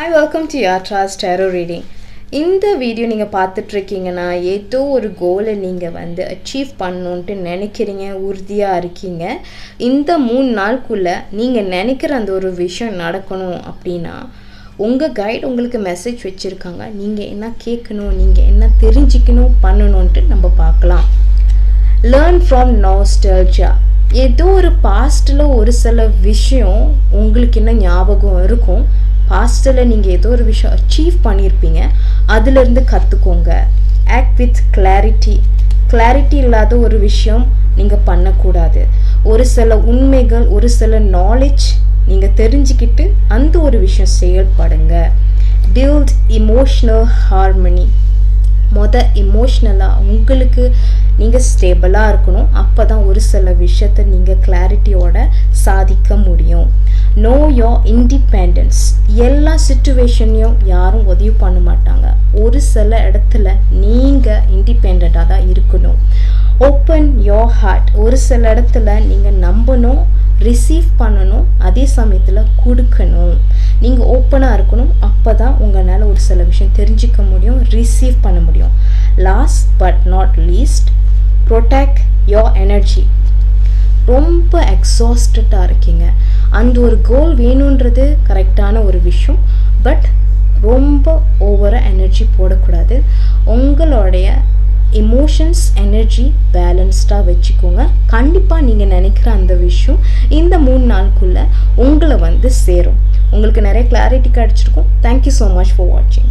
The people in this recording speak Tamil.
ஹாய் வெல்கம் டு யாட்ராஸ் டேரோ ரீடிங் இந்த வீடியோ நீங்கள் பார்த்துட்ருக்கீங்கன்னா ஏதோ ஒரு கோலை நீங்கள் வந்து அச்சீவ் பண்ணணுன்ட்டு நினைக்கிறீங்க உறுதியாக இருக்கீங்க. இந்த மூணு நாளுக்குள்ளே நீங்கள் நினைக்கிற அந்த ஒரு விஷயம் நடக்கணும் அப்படின்னா உங்கள் கைடு உங்களுக்கு மெசேஜ் வச்சுருக்காங்க. நீங்கள் என்ன கேட்கணும் நீங்கள் என்ன தெரிஞ்சுக்கணும் பண்ணணுன்ட்டு நம்ம பார்க்கலாம். லேர்ன் ஃப்ரம் நாஸ்டல்ஜா ஏதோ ஒரு பாஸ்ட்டில் ஒரு சில விஷயம் உங்களுக்கு என்ன ஞாபகம் இருக்கும். ஹாஸ்டலில் நீங்கள் ஏதோ ஒரு விஷயம் அச்சீவ் பண்ணியிருப்பீங்க அதுலேருந்து கற்றுக்கோங்க ஆக்ட் வித் கிளாரிட்டி கிளாரிட்டி இல்லாத ஒரு விஷயம் நீங்கள் பண்ணக்கூடாது. ஒரு சில உண்மைகள் ஒரு சில நாலேஜ் நீங்கள் தெரிஞ்சுக்கிட்டு அந்த ஒரு விஷயம் செயல்படுங்க. பில்ட் இமோஷ்னல் ஹார்மனி மொத இமோஷ்னலாக உங்களுக்கு நீங்கள் ஸ்டேபிளாக இருக்கணும். அப்போ தான் ஒரு சில விஷயத்தை நீங்கள் கிளாரிட்டியோட சாதிக்க முடியும். நோ யோ இண்டிபெண்டன்ஸ் எல்லா சுச்சுவேஷனையும் யாரும் உதவி பண்ண மாட்டாங்க. ஒரு சில இடத்துல நீங்கள் இண்டிபெண்ட்டாக தான் இருக்கணும். ஓப்பன் யோ ஹார்ட் ஒரு சில இடத்துல நீங்கள் நம்பணும் ரிசீவ் பண்ணணும் அதே சமயத்தில் கொடுக்கணும். நீங்கள் ஓப்பனாக இருக்கணும் அப்போ தான் உங்களால் ஒரு சில விஷயம் தெரிஞ்சுக்க முடியும் ரிசீவ் பண்ண முடியும். Last but not least protect your energy ரொம்ப எக்ஸாஸ்டடாக இருக்கீங்க. அந்த ஒரு கோல் வேணுன்றது கரெக்டான ஒரு விஷயம். பட் ரொம்ப ஓவராக எனர்ஜி போடக்கூடாது. உங்களுடைய எமோஷன்ஸ் எனர்ஜி பேலன்ஸ்டாக வச்சுக்கோங்க. கண்டிப்பாக நீங்கள் நினைக்கிற அந்த விஷயம் இந்த மூணு நாளுக்குள்ளே உங்களை வந்து சேரும். உங்களுக்கு நிறைய கிளாரிட்டி கிடச்சிருக்கும். தேங்க்யூ ஸோ மச் ஃபார் வாட்சிங்